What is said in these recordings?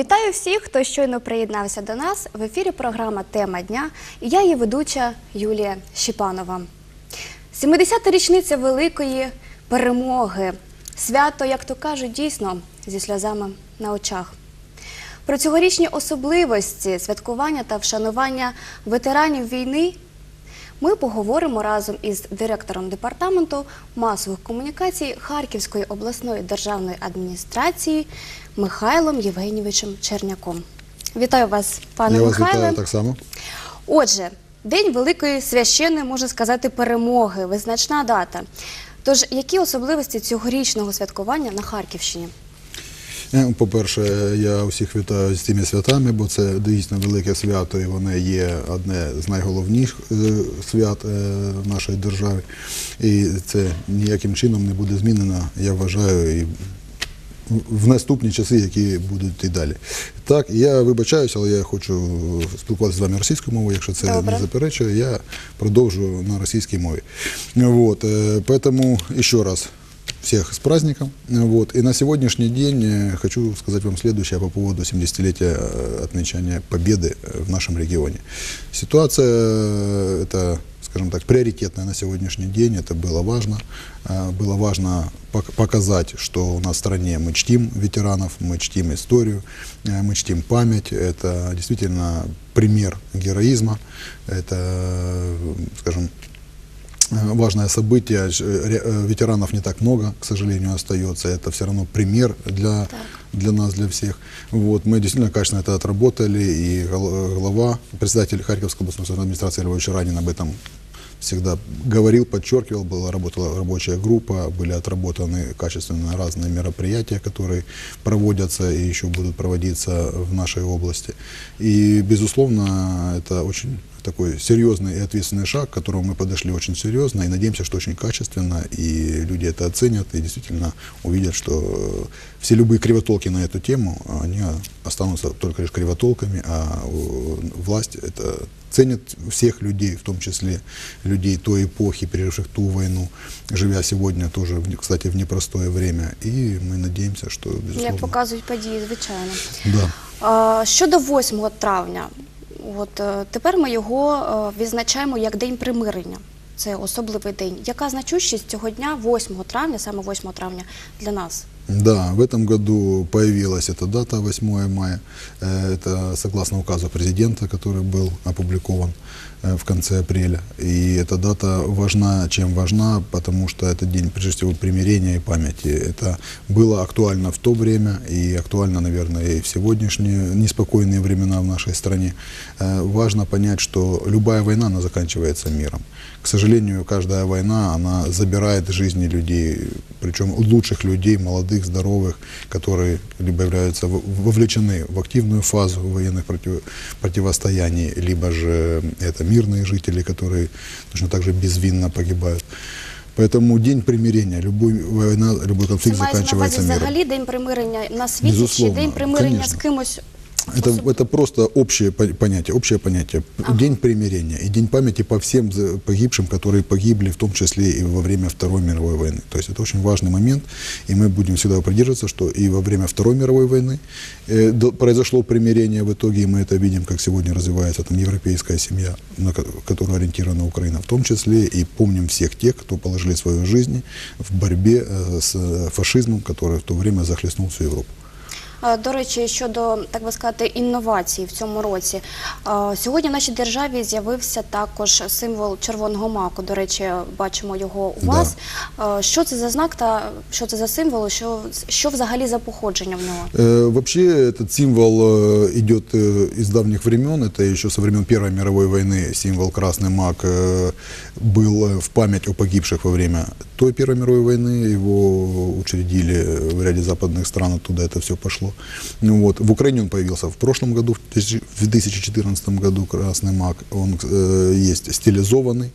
Вітаю всіх, хто щойно приєднався до нас. В ефірі програма Тема дня і я її ведуча Юлія Щіпанова. 70-та річниця великої перемоги. Свято, як то кажуть, дійсно зі сльозами на очах. Про цьогорічні особливості святкування та вшанування ветеранів війни ми поговоримо разом із директором департаменту масових комунікацій Харківської обласної державної адміністрації Михайлом Євгенійовичем Черняком. Вітаю вас, пане Я вас вітаю так само. Отже, день великої священної, можна сказати, перемоги, визначна дата. Тож, які особливості цьогорічного святкування на Харківщині? Е, По-перше, я усіх вітаю з цими святами, бо це дійсно велике свято, і воно є одне з найголовніших е, свят е, в нашій державі. І це ніяким чином не буде змінено, я вважаю, і в наступні часи, які будуть і далі. Так, я вибачаюся, але я хочу спілкуватися з вами російською мовою, якщо це Добре. не заперечує, я продовжу на російській мові. Вот, поэтому еще раз всех с праздником. Вот. И на сегодняшний день э, хочу сказать вам следующее по поводу 70-летия э, отмечания победы э, в нашем регионе. Ситуация это, скажем так, приоритетная на сегодняшний день, это было важно. Было важно пок- показать, что у нас в стране мы чтим ветеранов, мы чтим историю, мы чтим память. Это действительно пример героизма, это, скажем, важное событие. Э, э, Ветеранов не так много, к сожалению, остается. Это все равно пример для, для нас, для всех. Вот. Мы действительно качественно это отработали. И э, глава, председатель Харьковской областной администрации Львович Ранин об этом всегда говорил, подчеркивал, была работала рабочая группа, были отработаны качественно разные мероприятия, которые проводятся и еще будут проводиться в нашей области. И, безусловно, это очень такой серьезный и ответственный шаг, к которому мы подошли очень серьезно и надеемся, что очень качественно, и люди это оценят и действительно увидят, что э, все любые кривотолки на эту тему, они останутся только лишь кривотолками, а э, власть это ценит всех людей, в том числе людей той эпохи, переживших ту войну, живя сегодня тоже, кстати, в непростое время. И мы надеемся, что, безусловно... Як показують події, звичайно. Да. А, Щодо 8 травня, от е, тепер ми його е, відзначаємо як День примирення. Це особливий день. Яка значущість цього дня, 8 травня, саме 8 травня, для нас? Да, в этом году появилась эта дата 8 мая. Э, Это согласно указу президента, который был опубликован э, в конце апреля. И эта дата важна, чем важна, потому что это день, прежде всего, примирения и памяти. Это было актуально в то время и актуально, наверное, и в сегодняшние неспокойные времена в нашей стране. Э, Важно понять, что любая война, она заканчивается миром. К сожалению, каждая война, она забирает жизни людей, причем лучших людей, молодых, здоровых, которые либо являются вовлечены в активную фазу военных против- противостояний, либо же это мирные жители, которые точно так же безвинно погибают. Поэтому день примирения, любой война, любой Це конфликт мається на увазі заканчивается миром. взагалі день примирення на світі Безусловно, чи день примирення конечно. з кимось? Это, это просто общее по- понятие, общее понятие. Ага. День примирения и день памяти по всем погибшим, которые погибли, в том числе и во время Второй мировой войны. То есть это очень важный момент, и мы будем всегда придерживаться, что и во время Второй мировой войны э, произошло примирение в итоге, и мы это видим, как сегодня развивается там европейская семья, на ко- которую ориентирована Украина, в том числе и помним всех тех, кто положили свою жизнь в борьбе э, с э, фашизмом, который в то время захлестнул всю Европу. Е, До речі, щодо так би сказати інновацій в цьому році, Е, сьогодні в нашій державі з'явився також символ червоного маку. До речі, бачимо його у Да. вас. Е, Що це за знак та що це за символ? Що, що взагалі за походження в нього? Э, Вообще этот символ э, идет э, из давних времен, это еще со времен Первой мировой войны символ Красный Мак э, был э, в память о погибших во время той Первой мировой войны, его учредили в ряде западных стран, оттуда это все пошло. Ну Вот. В Украине он появился в прошлом году, в 2014 году Красный Мак, он э, есть стилизованный,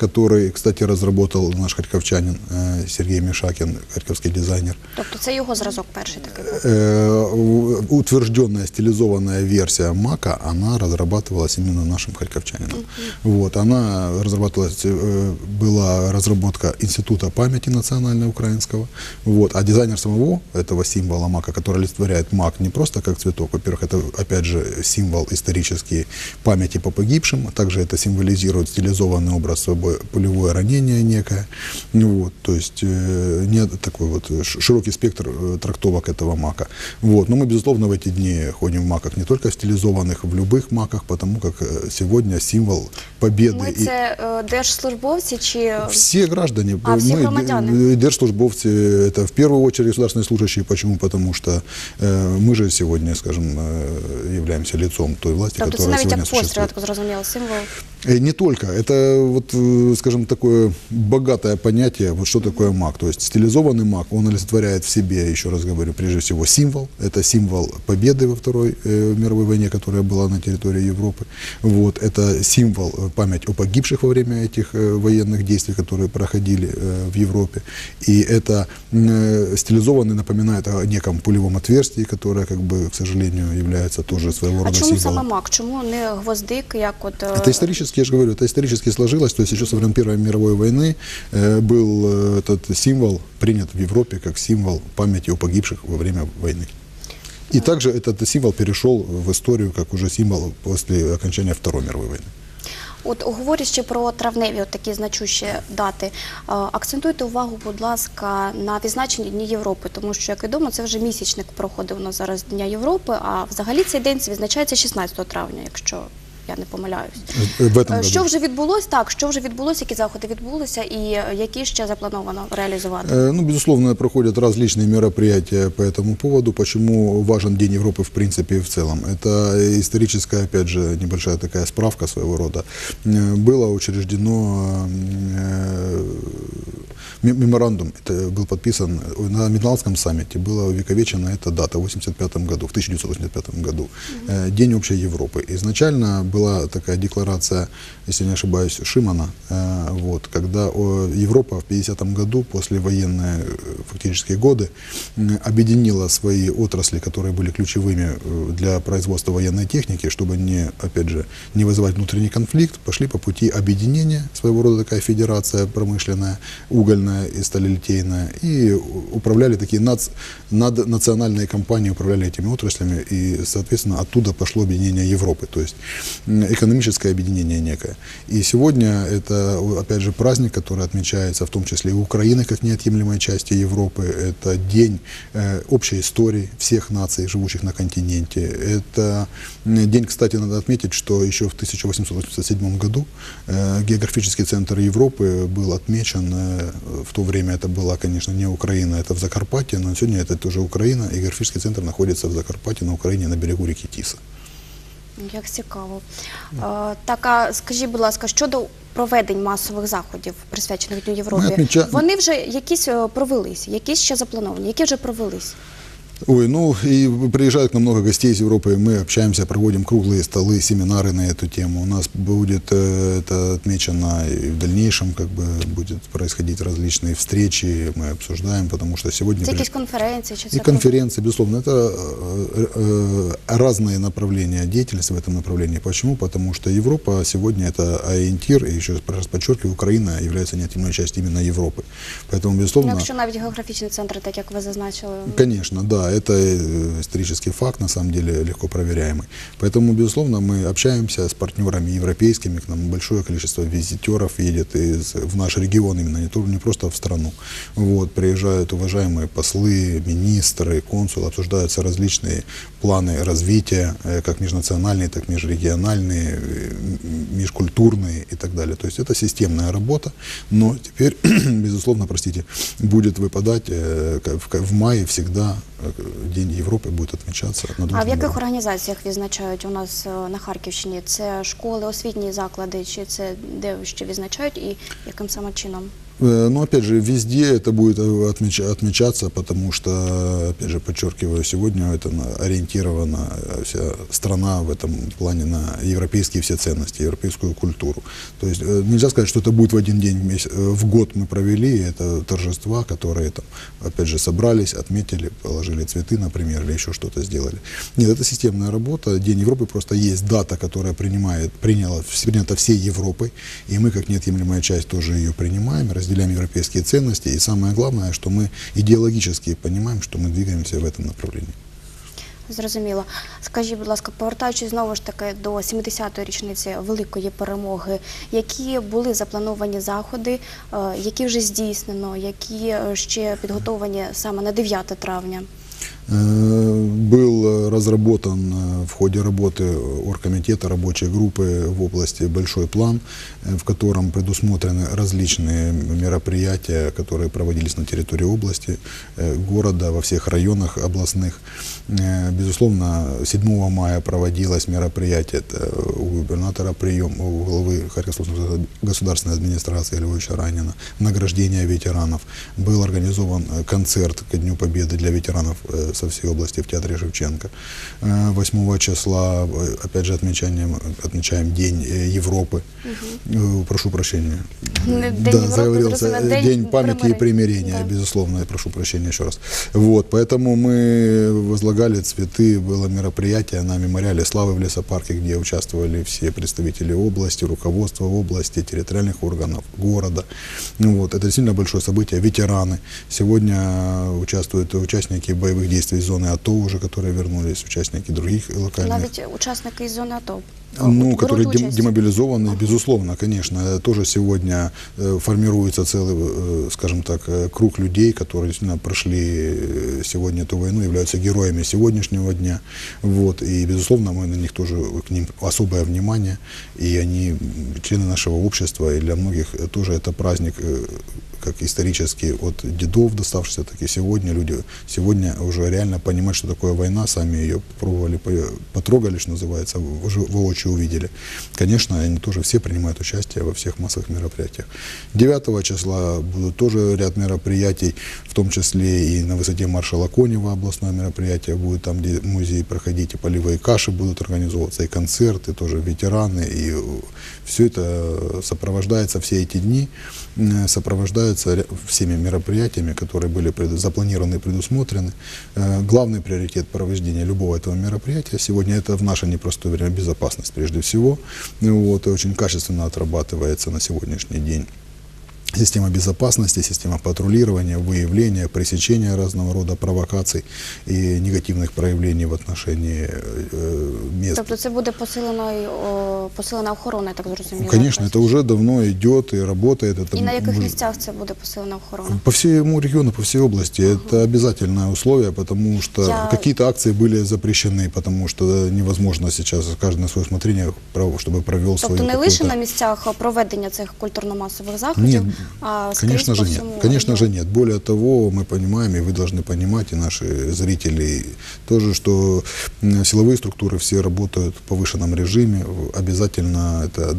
который, кстати, разработал наш харьковчанин э, Сергей Мишакин, харьковский дизайнер. Тобто це його зразок перший такий. Э, утвержденная стилизованная версия Мака, она разрабатывалась именно нашим харьковчанином. Вот, она разрабатывалась, э, была разработка Института памяти национального украинского, вот, а дизайнер самого этого символа Мака, который олицетворяет Мак не просто как цветок, во-первых, это, опять же, символ исторический памяти по погибшим, а также это символизирует стилизованный образ собой пулевое ранение некое, вот, то есть э, не такой вот ш- широкий спектр э, трактовок этого мака. Вот. Но мы, безусловно, в эти дни ходим в маках не только в стилизованных, в любых маках, потому как э, сегодня символ победы. Ми и- це е, держслужбовці чи все граждане, А, все мы, громадяне. э, держслужбовцы, это в первую очередь государственные служащие. Почему? Потому что э, мы же сегодня, скажем, э, являемся лицом той власти, тобто це которая навіть сегодня як постріл, существует. я так зрозуміло, символ. Э, Не только. Это, вот, э, скажем, такое богатое понятие, вот что такое маг. То есть стилизованный маг, он олицетворяет в себе, еще раз говорю, прежде всего символ. Это символ победы во Второй э, мировой войне, которая была на территории Европы. Вот, это символ, э, память о погибших во время этих э, военных действий, которые проходили э, в Европе. И это э, стилизованный напоминает о неком пулевом отверстии, которое, как бы, к сожалению, является тоже своего А рода чому символом. саме мак? Чому не гвоздик, як от е, Это исторически, я же говорю, это исторически сложилось. То есть еще со времен Первой мировой войны э, был э, этот символ принят в Европе как символ памяти о погибших во время войны. И также этот символ перешел в историю как уже символ после окончания Второй мировой войны. От говорячи про травневі, от такі значущі дати, е, акцентуйте увагу, будь ласка, на відзначенні Дні Європи, тому що, як відомо, це вже місячник проходив у нас зараз Дня Європи, а взагалі цей день відзначається 16 травня, якщо я не помиляюсь. В этом Е, году. Що вже відбулось? Так, що вже відбулося, які заходи відбулися, і е, які ще заплановано реалізувати? Э, Ну, безусловно, проходят различные мероприятия по этому поводу. Почему важен День Европы в принципе и в целом? Это историческая, опять же, небольшая такая справка своего рода. Э, Было учреждено э, ме- меморандум, это был подписан на Медналском саммите, была увековечена эта дата в 85 году, в 1985 году, Э, День общей Европы. Изначально была такая декларация, если не ошибаюсь, Шимана, э, вот, когда Европа в 50 году, после военные э, фактические годы, объединила свои отрасли, которые были ключевыми э, для производства военной техники, чтобы не, опять же, не вызывать внутренний конфликт, пошли по пути объединения, своего рода такая федерация промышленная, угольная и сталелитейная, и управляли такие нац, наднациональные компании, управляли этими отраслями, и, соответственно, оттуда пошло объединение Европы, то есть экономическое объединение некое. И сегодня это, опять же, праздник, который отмечается в том числе и Украины как неотъемлемой части Европы. Это день э, общей истории всех наций, живущих на континенте. Это день, кстати, надо отметить, что еще в 1887 году э, географический центр Европы был отмечен. э, в то время это была, конечно, не Украина, это в Закарпатье, но сегодня это тоже Украина, и географический центр находится в Закарпатье на Украине на берегу реки Тиса. Як цікаво. Е, Так, а скажіть, будь ласка, щодо проведень масових заходів, присвячених Дню Європи, Ми отміча- вони вже якісь е, провелись, якісь ще заплановані, які вже провелись? Ой, ну и приезжает к нам много гостей из Европы, мы общаемся, проводим круглые столы, семинары на эту тему. У нас будет э, это отмечено и в дальнейшем, как бы будет происходить различные встречи, мы обсуждаем, потому что сегодня... Це при- якісь конференції чи це И конференции, безусловно, это э, э, разные направления деятельности в этом направлении. Почему? Потому что Европа сегодня это ориентир, и еще раз подчеркиваю, Украина является неотъемлемой частью именно Европы. Поэтому, Ну, безусловно... якщо навіть географічні центри, так як ви зазначили, Конечно, да, это э, исторический факт, на самом деле легко проверяемый. Поэтому, безусловно, мы общаемся с партнерами европейскими, к нам большое количество визитеров едет из, в наш регион, именно не, не просто в страну. Вот, приезжают уважаемые послы, министры, консулы, обсуждаются различные планы развития, э, как межнациональные, так и межрегиональные, э, межкультурные и так далее. То есть это системная работа, но теперь, безусловно, простите, будет выпадать в, мае всегда День Европы будет отмечаться на а в яких уровне. організаціях відзначають у нас е, на Харківщині? Це школи, освітні заклади, чи це де ще відзначають і яким саме чином? Э, Но опять же, везде это будет э, отмеч- отмечаться, потому что, опять же, подчеркиваю, сегодня это на- ориентирована э, вся страна в этом плане на европейские все ценности, европейскую культуру. То есть нельзя сказать, что это будет в один день, в год мы провели, это торжества, которые там, опять же, собрались, отметили, положили цветы, например, или еще что-то сделали. Нет, это системная работа. День Европы просто есть дата, которая принимает, приняла, принята всей Европой, и мы, как неотъемлемая часть, тоже ее принимаем, разделяем европейские ценности, и самое главное, что мы идеологически понимаем, что мы двигаемся в этом направлении. Зрозуміло. Скажіть, будь ласка, повертаючись знову ж таки до 70-ї річниці великої перемоги, які були заплановані заходи, е, які вже здійснено, які е, ще підготовлені саме на 9 травня? Э, Был разработан э, в ходе работы оргкомитета рабочей группы в области большой план, э, в котором предусмотрены различные мероприятия, которые проводились на территории области, города, во всех районах областных. Безусловно, 7 мая проводилось мероприятие у губернатора прием, у главы Харьковской государственной администрации Львовича Ранина, награждение ветеранов. Был организован концерт ко Дню Победы для ветеранов со всей области в Театре Шевченко. Э, 8 числа, э, опять же, отмечаем, отмечаем День э, Европы. Э, Прошу прощения. Не День да, Европы, заговорился. Э, День День памяти и примирения. Да. безусловно, я прошу прощения еще раз. Вот, поэтому мы возлагали цветы, было мероприятие на мемориале славы в лесопарке, где участвовали все представители области, руководство области, территориальных органов города. Ну Вот, это действительно большое событие. Ветераны. Сегодня участвуют участники боевых действий зоны АТО уже, которые вернулись, участники других локальных Навіть учасники із зони АТО. Ну, беруть которые дем- демобилизованы, безусловно, конечно, э, тоже сегодня э, формируется целый, э, скажем так, круг людей, которые действительно прошли сегодня эту войну, являются героями сегодняшнего дня, вот, и, безусловно, мы на них тоже, к ним особое внимание, и они члены нашего общества, и для многих тоже это праздник, как исторически от дедов доставшийся, так и сегодня. Люди сегодня уже реально понимают, что такое война, сами ее пробовали, по- потрогали, что называется, уже воочию увидели. Конечно, они тоже все принимают участие во всех массовых мероприятиях. 9 числа будут тоже ряд мероприятий, в том числе и на высоте маршала Конева областное мероприятие будет там, где музей проходить, и полевые каши будут организовываться, и концерты, тоже ветераны, и все это сопровождается все эти дни, э, сопровождаются ря- всеми мероприятиями, которые были запланированы и предусмотрены. Э, Главный приоритет проведения любого этого мероприятия сегодня это в наше непростое время безопасность прежде всего. Ну Вот, и очень качественно отрабатывается на сегодняшний день. Система безопасности, система патрулирования, выявления, пресечения разного рода провокаций и негативных проявлений в отношении э, мест Тобто це буде посилена, о, посилена охорона, я так зрозуміла. Ну, Конечно, якась? это уже давно идет и работает. Это І на яких мы- місцях це буде посилена охорона? По всему региону, по всей области. Это обязательное условие, потому что Я- какие-то акции были запрещены, потому что невозможно сейчас каждый на свое усмотрение, прав- чтобы провел свою Тобто не лише какую-то- на місцях проведення цих культурно-масових заходів, Нет, а скрізь конечно же нет. Конечно же нет. Более того, мы понимаем, и вы должны понимать, и наши зрители тоже, что силовые структуры все работают в повышенном режиме. Обязательно это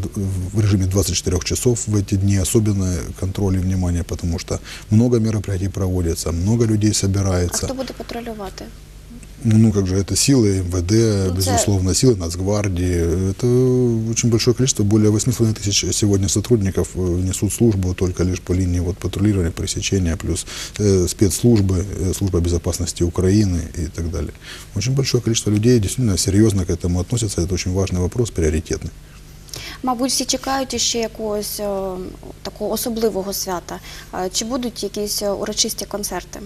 в режиме 24 часов в эти дни особенно контроль и внимание, потому что много мероприятий проводится, много людей А собирается. хто буде патрулювати? Ну, как же, это силы МВД, це- безусловно, силы Нацгвардии. Это очень большое количество, более 8,5 тысяч сегодня сотрудников э, несут службу только лишь по линии вот, патрулирования, пресечения, плюс э, спецслужбы, э, служба безопасности Украины и так далее. Очень большое количество людей действительно серьезно к этому относятся. Это очень важный вопрос, приоритетный. Мабуть, всі чекають іще якогось е, такого особливого свята. Е, Чи будуть якісь е, урочисті концерти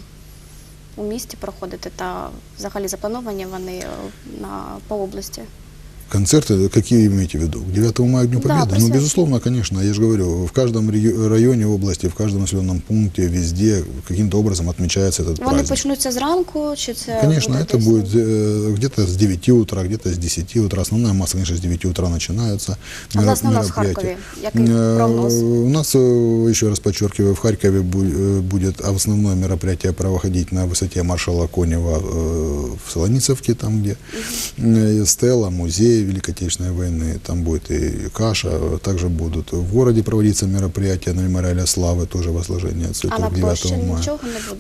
у місті проходити та взагалі заплановані вони е, на по області? Концерты, какие имеете в виду? К 9 мая, Дню Да, Победы? ну, присвященные. безусловно, конечно. Я же говорю, в каждом районе области, в каждом населенном пункте, везде каким-то образом отмечается этот Вони праздник. почнуться зранку, чи це Конечно, буде это десь? будет э, где-то с 9 утра, где-то с 10 утра. Основная масса, конечно, с 9 утра начинаются. А власне у нас в. Харкові, який Э, прогноз? У нас, э, еще раз подчеркиваю, в Харькове э, будет основное мероприятие проходить на высоте маршала Конева в Солоницевке, там где э, стела, музей, музей Великой Отечественной войны, там будет и каша, также будут в городе проводиться мероприятия на мемориале славы, тоже возложение цветов А на 9 площі мая.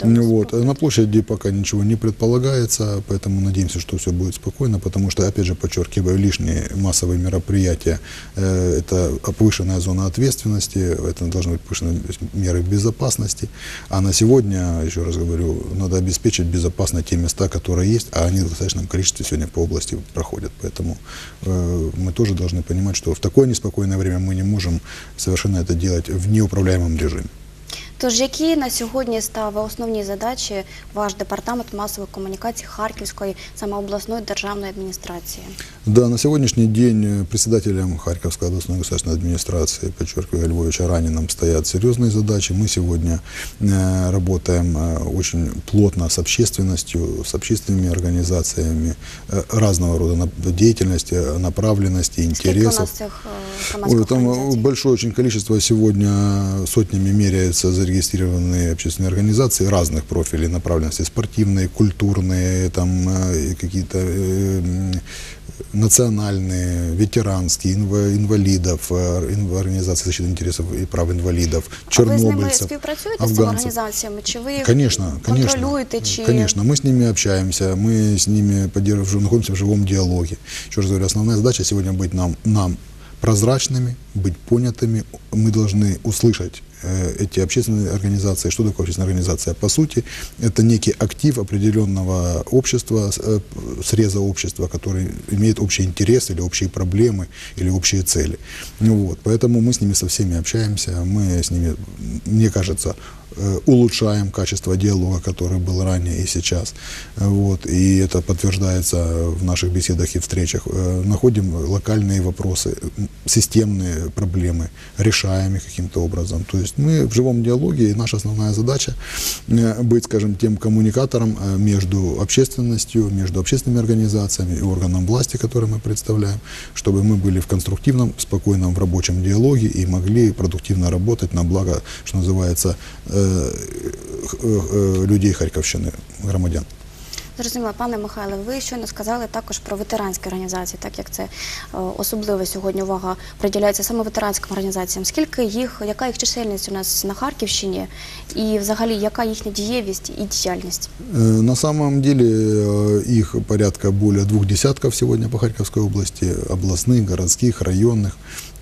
не? Ну Вот. На площади пока ничего не предполагается, поэтому надеемся, что все будет спокойно, потому что, опять же, подчеркиваю, лишние массовые мероприятия э, это повышенная зона ответственности, это должны быть повышенные меры безопасности. А на сегодня, еще раз говорю, надо обеспечить безопасно те места, которые есть, а они в достаточном количестве сегодня по области проходят. Поэтому мы тоже должны понимать, что в такое неспокойное время мы не можем совершенно это делать в неуправляемом режиме. Тож які на сьогодні ставить основні задачі ваш департамент масових комунікацій Харківської саме обласної державної адміністрації? Да, на сегодняшний день э, председателем Харьковской областной государственной администрации, подчеркиваю, Львовича Ранином стоят серьезные задачи. Мы сегодня э, работаем э, очень плотно с общественностью, с общественными организациями э, разного рода нап- деятельности, э, направленности, Скільки у интересов. нас цих е, Ой, громадських Там э, організацій? большое очень количество сегодня сотнями меряются зарегистрированные общественные организации разных профилей направленности, спортивные, культурные, там э, и какие-то э, м, национальные, ветеранские, инва- инвалидов, э, инва- организации защиты интересов и прав инвалидов, А ви з ними чернобыльцев, співпрацюєте з цими афганцев. організаціями? Чи ви їх Конечно, конечно. контролюєте? Чи Конечно, мы с ними общаемся, мы с ними поддерживаем, находимся в живом диалоге. Еще раз говорю, основная задача сегодня быть нам, нам прозрачными, быть понятыми. Мы должны услышать э, эти общественные организации. Что такое общественная организация? По сути, это некий актив определенного общества, э, среза общества, который имеет общий интерес или общие проблемы, или общие цели. Ну вот, поэтому мы с ними со всеми общаемся, мы с ними, мне кажется, э, улучшаем качество диалога, который был ранее и сейчас. Э, Вот, и это подтверждается в наших беседах и встречах. Э, Находим локальные вопросы, системные проблемы, решаем их каким-то образом. То есть мы в живом диалоге, и наша основная задача э, быть, скажем, тем коммуникатором э, между общественностью, между общественными организациями и органом власти, который мы представляем, чтобы мы были в конструктивном, спокойном, в рабочем диалоге и могли продуктивно работать на благо, что называется, э, э, людей Харьковщины, громадян. Зрозуміло, пане Михайле, ви щойно сказали також про ветеранські організації, так як це е, особливо сьогодні увага приділяється саме ветеранським організаціям. Скільки їх, яка їх чисельність у нас на Харківщині, і взагалі яка їхня дієвість і діяльність? Э, На самом деле э, их порядка более двух десятков сегодня по Харьковской области, областных, городских, районных.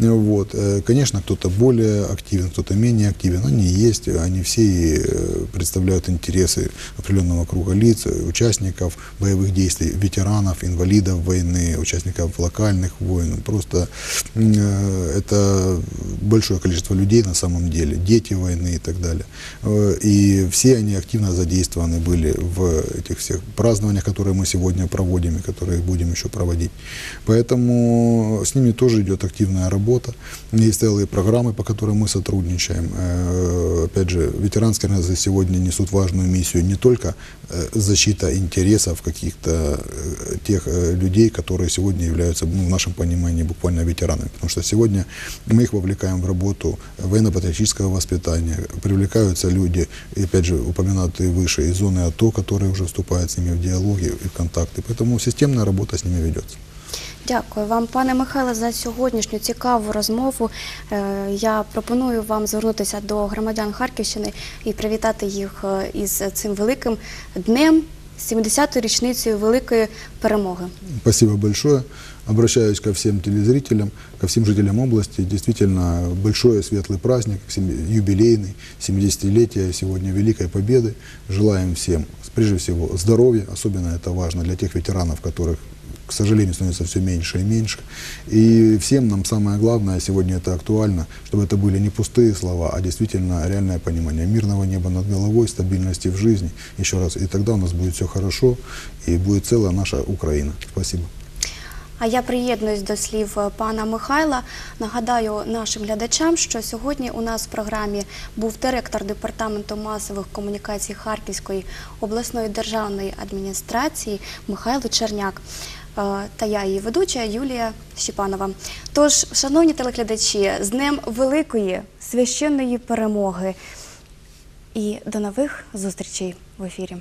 Э, Вот. Э, Конечно, кто-то более активен, кто-то менее активен. Они есть, они все э, представляют интересы определенного круга лиц, э, Участников боевых действий, ветеранов, инвалидов войны, участников локальных войн. Просто э, это большое количество людей на самом деле, дети войны и так далее. Э, И все они активно задействованы были в этих всех празднованиях, которые мы сегодня проводим и которые будем еще проводить. Поэтому с ними тоже идет активная работа. Есть целые программы, по которым мы сотрудничаем. Э, Опять же, ветеранские организации сегодня несут важную миссию не только защита интересов каких-то э, тех э, людей, которые сегодня являются, ну, в нашем понимании, буквально ветеранами. Потому что сегодня мы их вовлекаем в работу военно-патриотического воспитания, привлекаются люди, и опять же, упомянутые выше, из зоны АТО, которые уже вступают с ними в диалоги и в контакты. Поэтому системная работа с ними ведется. Дякую вам, пане Михайле, за сьогоднішню цікаву розмову. Е, Я пропоную вам звернутися до громадян Харківщини і привітати їх е, із цим великим днем, 70-ю річницею великої перемоги. Спасибо большое. Обращаюсь ко всем телезрителям, ко всем жителям области. Действительно, большой светлый праздник, юбилейный, 70-летие сегодня Великой Победы. Желаем всем, прежде всего, здоровья, особенно это важно для тех ветеранов, которых, к сожалению, становится все меньше и меньше. И всем нам самое главное, сегодня это актуально, чтобы это были не пустые слова, а действительно реальное понимание мирного неба над головой, стабильности в жизни. Еще раз, и тогда у нас будет все хорошо, и будет целая наша Украина. Спасибо. А я приєднуюсь до слів е, пана Михайла. Нагадаю нашим глядачам, що сьогодні у нас в програмі був директор департаменту масових комунікацій Харківської обласної державної адміністрації Михайло Черняк. Та я її ведуча Юлія Щепанова. Тож, шановні телеглядачі, з Днем Великої священної перемоги і до нових зустрічей в ефірі.